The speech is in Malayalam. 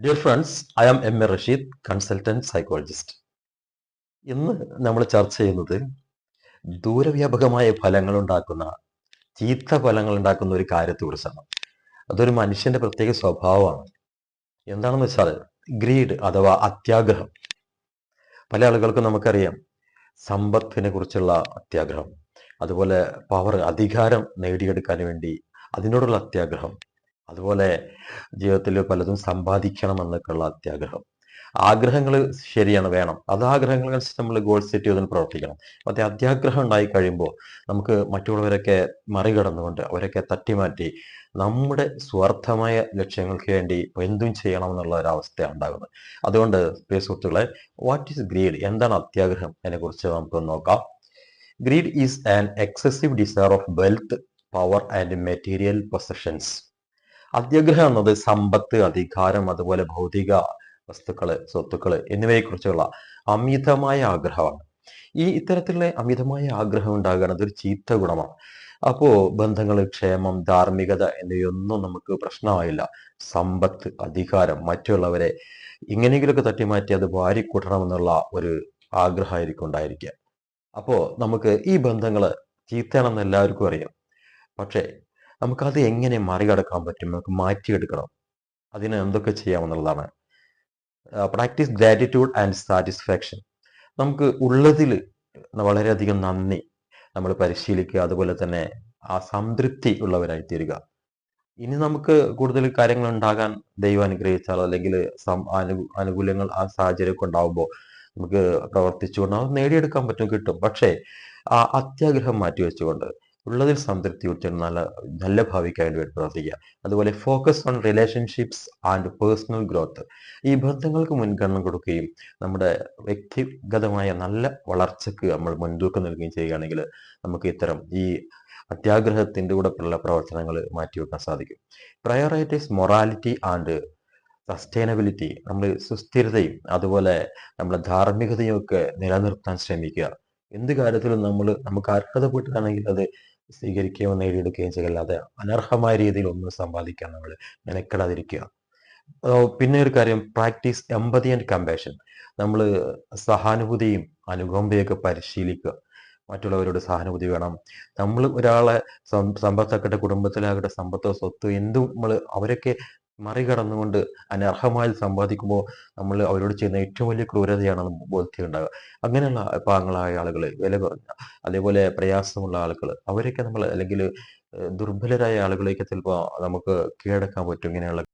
Dear friends I am M A Rasheed consultant psychologist ഇന്ന് നമ്മൾ ചർച്ച ചെയ്യുന്നത് ദൂരവ്യാപകമായ ഫലങ്ങൾ ഉണ്ടാക്കുന്ന ചീത്ത ഫലങ്ങൾ ഉണ്ടാക്കുന്ന ഒരു കാര്യത്തെക്കുറിച്ചാണ് അതൊരു മനുഷ്യന്റെ പ്രത്യേക സ്വഭാവമാണ്. എന്താണെന്ന് വെച്ചാൽ ഗ്രീഡ് അഥവാ അത്യാഗ്രഹം. പല ആളുകൾക്കും നമുക്കറിയാം സമ്പത്തിനെ കുറിച്ചുള്ള അത്യാഗ്രഹം. അതുപോലെ പവർ അധികാരം നേടിയെടുക്കാൻ വേണ്ടി അതിനോടുള്ള അത്യാഗ്രഹം. അതുപോലെ ജീവിതത്തിൽ പലതും സമ്പാദിക്കണം എന്നൊക്കെയുള്ള അത്യാഗ്രഹം ആഗ്രഹങ്ങൾ ശരിയാണ് വേണം. അത് ആഗ്രഹങ്ങൾ അനുസരിച്ച് നമ്മൾ ഗോൾ സെറ്റ് ചെയ്തതിന് പ്രവർത്തിക്കണം. മറ്റേ അത്യാഗ്രഹം ഉണ്ടായി കഴിയുമ്പോൾ നമുക്ക് മറ്റുള്ളവരൊക്കെ മറികടന്നുകൊണ്ട് അവരൊക്കെ തട്ടിമാറ്റി നമ്മുടെ സ്വാർത്ഥമായ ലക്ഷ്യങ്ങൾക്ക് വേണ്ടി എന്തും ചെയ്യണം എന്നുള്ള ഒരു അവസ്ഥയാണ് ഉണ്ടാകുന്നത്. അതുകൊണ്ട് പ്രിയ സുഹൃത്തുക്കളെ വാട്ട് ഈസ് ഗ്രീഡ് എന്താണ് അത്യാഗ്രഹം? അതിനെക്കുറിച്ച് നമുക്ക് നോക്കാം. Greed is an excessive desire of wealth power and material possessions അത്യാഗ്രഹം എന്നത് സമ്പത്ത് അധികാരം അതുപോലെ ഭൗതിക വസ്തുക്കൾ സ്വത്തുക്കൾ എന്നിവയെക്കുറിച്ചുള്ള അമിതമായ ആഗ്രഹമാണ്. ഈ ഇത്തരത്തിലുള്ള അമിതമായ ആഗ്രഹം ഉണ്ടാകുകയാണ് അതൊരു ചീത്ത ഗുണമാണ്. അപ്പോ ബന്ധങ്ങൾ ക്ഷേമം ധാർമ്മികത എന്നിവയൊന്നും നമുക്ക് പ്രശ്നമായില്ല. സമ്പത്ത് അധികാരം മറ്റുള്ളവരെ ഇങ്ങനെയെങ്കിലുമൊക്കെ തട്ടിമാറ്റി അത് വാരിക്കൂട്ടണമെന്നുള്ള ഒരു ആഗ്രഹമായിരിക്കും ഉണ്ടായിരിക്കുക. അപ്പോ നമുക്ക് ഈ ബന്ധങ്ങൾ ചീത്തയാണെന്ന് എല്ലാവർക്കും അറിയാം. പക്ഷേ നമുക്കത് എങ്ങനെ മറികടക്കാൻ പറ്റും? നമുക്ക് മാറ്റിയെടുക്കണം. അതിന് എന്തൊക്കെ ചെയ്യാമെന്നുള്ളതാണ്. പ്രാക്ടീസ് ഗ്രാറ്റിറ്റ്യൂഡ് ആൻഡ് സാറ്റിസ്ഫാക്ഷൻ നമുക്ക് ഉള്ളതിൽ വളരെയധികം നന്ദി നമ്മൾ പരിശീലിക്കുക. അതുപോലെ തന്നെ ആ സംതൃപ്തി ഉള്ളവരായി തീരുക ഇനി നമുക്ക് കൂടുതൽ കാര്യങ്ങൾ ഉണ്ടാകാൻ ദൈവം അനുഗ്രഹിച്ചാൽ അല്ലെങ്കിൽ അനുകൂല്യങ്ങൾ ആ സാഹചര്യമൊക്കെ ഉണ്ടാവുമ്പോൾ നമുക്ക് പ്രവർത്തിച്ചുകൊണ്ട് അത് നേടിയെടുക്കാൻ പറ്റും കിട്ടും. പക്ഷേ ആ അത്യാഗ്രഹം മാറ്റി വെച്ചുകൊണ്ട് ഉള്ളതിൽ സംതൃപ്തി ഉറ്റ നല്ല നല്ല ഭാവിക്കാൻ വേണ്ടി പ്രവർത്തിക്കുക അതുപോലെ focus on relationships and personal growth ഈ ബന്ധങ്ങൾക്ക് മുൻഗണന കൊടുക്കുകയും നമ്മുടെ വ്യക്തിഗതമായ നല്ല വളർച്ചയ്ക്ക് നമ്മൾ മുൻതൂക്കം നൽകുകയും ചെയ്യുകയാണെങ്കിൽ നമുക്ക് ഇത്തരം ഈ അത്യാഗ്രഹത്തിന്റെ കൂടെ ഉള്ള പ്രവർത്തനങ്ങൾ മാറ്റിവെക്കാൻ സാധിക്കും. പ്രയോറൈറ്റൈസ് മൊറാലിറ്റി ആൻഡ് സസ്റ്റൈനബിലിറ്റി നമ്മൾ സുസ്ഥിരതയും അതുപോലെ നമ്മുടെ ധാർമ്മികതയും ഒക്കെ നിലനിർത്താൻ ശ്രമിക്കുക. എന്ത് കാര്യത്തിലും നമ്മൾ നമുക്ക് അർഹതപ്പെട്ടിട്ടാണെങ്കിൽ അത് സ്വീകരിക്കുകയോ നേടിയെടുക്കുകയും ചെയ്യല്ലാതെ അനർഹമായ രീതിയിൽ ഒന്നും സമ്പാദിക്കാൻ നമ്മൾ മെനക്കെടാതിരിക്കുക. പിന്നെ ഒരു കാര്യം പ്രാക്ടീസ് എമ്പതി ആൻഡ് കമ്പാഷൻ നമ്മൾ സഹാനുഭൂതിയും അനുകമ്പയൊക്കെ പരിശീലിക്കുക. മറ്റുള്ളവരോട് സഹാനുഭൂതി വേണം. നമ്മൾ ഒരാളെ സമ്പത്താക്കട്ടെ കുടുംബത്തിലാകട്ടെ സമ്പത്തോ സ്വത്തോ എന്തും നമ്മൾ അവരൊക്കെ മറികടന്നുകൊണ്ട് അനർഹമായി സമ്പാദിക്കുമ്പോൾ നമ്മൾ അവരോട് ചെയ്യുന്ന ഏറ്റവും വലിയ ക്രൂരതയാണ് ബോധ്യം ഉണ്ടാകുക അങ്ങനെയുള്ള പാങ്ങളായ ആളുകൾ വില കുറഞ്ഞ അതേപോലെ പ്രയാസമുള്ള ആളുകൾ അവരൊക്കെ നമ്മൾ അല്ലെങ്കിൽ ദുർബലരായ ആളുകളെയൊക്കെ ചിലപ്പോൾ നമുക്ക് കീഴടക്കാൻ പറ്റും. ഇങ്ങനെയുള്ള